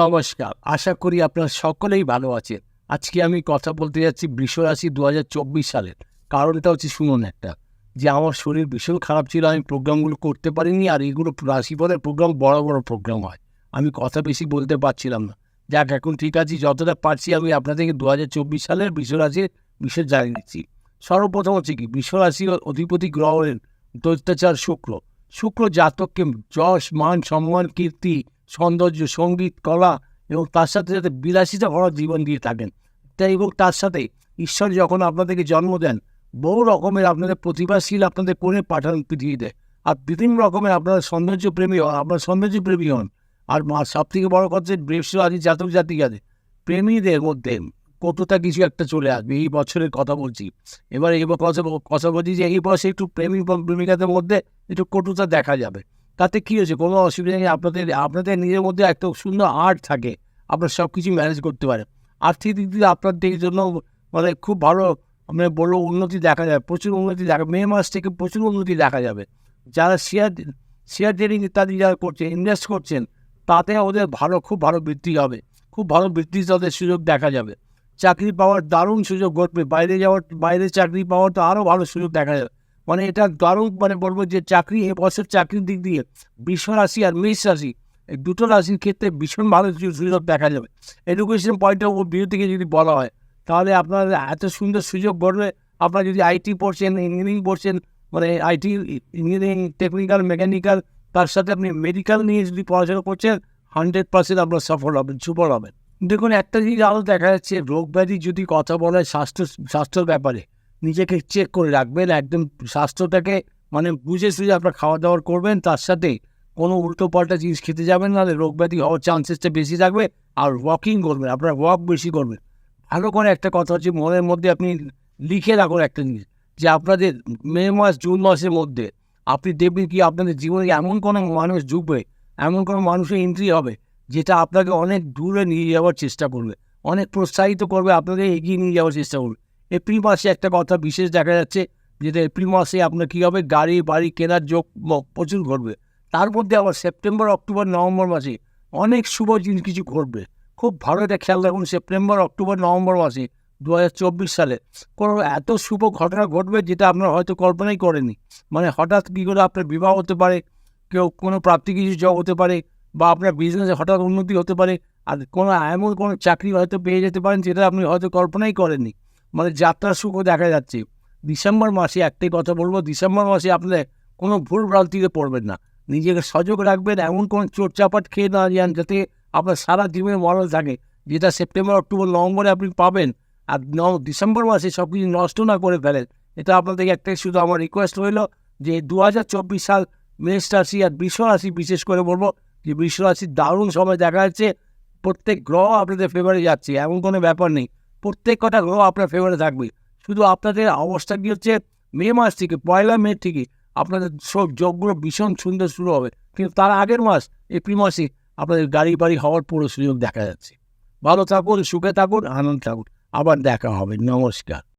নমস্কার। আশা করি আপনারা সকলেই ভালো আছেন। আজকে আমি কথা বলতে যাচ্ছি বৃষরাশি দু হাজার চব্বিশ সালের। কারণটা হচ্ছে শুনুন একটা, যে আমার শরীর ভীষণ খারাপ ছিল, আমি প্রোগ্রামগুলো করতে পারিনি, আর এইগুলো রাশিফলের প্রোগ্রাম বড় বড় প্রোগ্রাম হয়। আমি কথা বেশি বলতে পারছিলাম না। যাক, এখন ঠিক আছে, যতটা পারছি আমি আপনাদেরকে দু হাজার চব্বিশ সালের বৃষরাশির বিশেষ জানিয়ে দিচ্ছি। সর্বপ্রথম হচ্ছে কি বৃষরাশির অধিপতি গ্রহের দৈত্যাচার শুক্র। শুক্র জাতককে যশ, মান, সম্মান, কীর্তি সৌন্দর্য, সংগীত, কলা এবং তার সাথে সাথে বিলাসিতা ভরা জীবন দিয়ে থাকেন। তাই এবং তার সাথে ঈশ্বর যখন আপনাদেরকে জন্ম দেন, বহু রকমের আপনাদের প্রতিভাশীল আপনাদের করে পাঠান পৃথিবীতে আর বিভিন্ন রকমের আপনারা সৌন্দর্য প্রেমী হন, আপনার সৌন্দর্য প্রেমী হন। আর মা সব থেকে বড় কথা হচ্ছে বৃহস্পতি জাতক জাতিকাদের প্রেমীদের মধ্যে কতটা কিছু একটা চলে আসবে, এই বছরের কথা বলছি। এবার এই কথা কথা বলছি যে এই বয়সে একটু প্রেমী প্রেমিকাদের মধ্যে একটু কটুতা দেখা যাবে। তাতে কী হয়েছে? কোনো অসুবিধা নেই। আপনাদের আপনাদের নিজের মধ্যে একটা সুন্দর আর্ট থাকে। আপনার সব কিছু ম্যানেজ করতে পারেন। আর্থিক দিক দিয়ে আপনাদের জন্য মানে খুব ভালো মানে বলল উন্নতি দেখা যাবে প্রচুর উন্নতি দেখা, মে মাস থেকে প্রচুর উন্নতি দেখা যাবে। যারা শেয়ার শেয়ার ট্রেডিং ইত্যাদি যারা করছেন ইনভেস্ট করছেন, তাতে ওদের ভালো, খুব ভালো বৃদ্ধি হবে। খুব ভালো বৃদ্ধি তাদের সুযোগ দেখা যাবে। চাকরি পাওয়ার দারুণ সুযোগ ঘটবে। বাইরে যাওয়ার, বাইরে চাকরি পাওয়ার তো আরও ভালো সুযোগ দেখা যাবে। মানে এটা দারুণ মানে বলব যে চাকরি এ বছর চাকরির দিক দিয়ে বৃষ রাশি আর মেষ রাশি, এই দুটো রাশির ক্ষেত্রে ভীষণ ভালো সুযোগ দেখা যাবে। এডুকেশন পয়েন্ট অফ ভিউ থেকে যদি বলা হয়, তাহলে আপনার এত সুন্দর সুযোগ ঘটবে আপনার যদি আইটি পড়ছেন ইঞ্জিনিয়ারিং পড়ছেন মানে আইটি ইঞ্জিনিয়ারিং টেকনিক্যাল মেকানিক্যাল তার সাথে আপনি মেডিকেল নিয়ে যদি পড়াশোনা করছেন হান্ড্রেড পার্সেন্ট আপনার সফল হবেন, সুফল হবেন। দেখুন, একটা জিনিস আরও দেখা যাচ্ছে, রোগ ব্যাধি যদি কথা বলা হয় স্বাস্থ্য, স্বাস্থ্যর ব্যাপারে নিজেকে চেক করে রাখবেন, একদম স্বাস্থ্যটাকে মানে বুঝে সুঝে আপনার খাওয়া দাওয়া করবেন, তার সাথে কোনো উল্টো পাল্টা জিনিস খেতে যাবেন নাহলে রোগ ব্যাধি হওয়ার চান্সেসটা বেশি থাকবে আর ওয়াকিং করবেন, আপনার ওয়াক বেশি করবেন। ভালো করে একটা কথা হচ্ছে, মনের মধ্যে আপনি লিখে রাখুন একটা জিনিস, যে আপনাদের মে মাস, জুন মাসের মধ্যে আপনি দেখবেন কি আপনাদের জীবনে এমন কোনো মানুষ ঢুকবে, এমন কোনো মানুষের এন্ট্রি হবে, যেটা আপনাকে অনেক দূরে নিয়ে যাওয়ার চেষ্টা করবে, অনেক প্রোৎসাহিত করবে, আপনাকে এগিয়ে নিয়ে যাওয়ার চেষ্টা করবে। এপ্রিল মাসে একটা কথা বিশেষ দেখা যাচ্ছে যেটা এপ্রিল মাসে আপনার কী হবে? গাড়ি, বাড়ি কেনার যোগ প্রচুর ঘটবে। তার মধ্যে আবার সেপ্টেম্বর, অক্টোবর, নভেম্বর মাসে অনেক শুভ জিনিস কিছু ঘটবে। খুব ভালো একটা খেয়াল রাখুন, সেপ্টেম্বর, অক্টোবর, নভেম্বর মাসে দু হাজার চব্বিশ সালে কোনো এত শুভ ঘটনা ঘটবে যেটা আপনার হয়তো কল্পনাই করেনি মানে হঠাৎ কী করে আপনার বিবাহ হতে পারে, কেউ কোনো প্রাপ্তি কিছু জব হতে পারে, বা আপনার বিজনেসে হঠাৎ উন্নতি হতে পারে, আর কোনো এমন কোনো চাকরি হয়তো পেয়ে যেতে পারেন যেটা আপনি হয়তো কল্পনাই করেননি। মানে যাত্রার সুখও দেখা যাচ্ছে। ডিসেম্বর মাসে একটাই কথা বলব, ডিসেম্বর মাসে আপনার কোনো ভুল ভ্রান্তিতে পড়বেন না। নিজেকে সজাগ রাখবেন, এমন কোনো চোট চাপাট খেয়ে না যান যাতে আপনার সারা জীবনে মরাল থাকে, যেটা সেপ্টেম্বর, অক্টোবর, নভেম্বরে আপনি পাবেন। আর ডিসেম্বর মাসে সব কিছু নষ্ট না করে ফেলেন। এটা আপনাদের একটাই শুধু আমার রিকোয়েস্ট রইল যে দু হাজার চব্বিশ সাল মেষ রাশি আর বৃষ রাশি বিশেষ করে বলব, যে বৃষ রাশির দারুণ সময় দেখা যাচ্ছে। প্রত্যেক গ্রহ আপনাদের ফেভারে যাচ্ছে, এমন কোনো ব্যাপার নেই। প্রত্যেক কটা গ্রহ আপনার ফেভারে থাকবে। শুধু আপনাদের অবস্থা কী হচ্ছে? মে মাস থেকে, পয়লা মে থেকে আপনাদের সব যোগগুলো ভীষণ সুন্দর শুরু হবে। কিন্তু তার আগের মাস, এপ্রিল মাসে আপনাদের গাড়ি বাড়ি হওয়ার পুরো সুযোগ দেখা যাচ্ছে। ভালো থাকুন, সুখে থাকুন, আনন্দ থাকুন। আবার দেখা হবে। নমস্কার।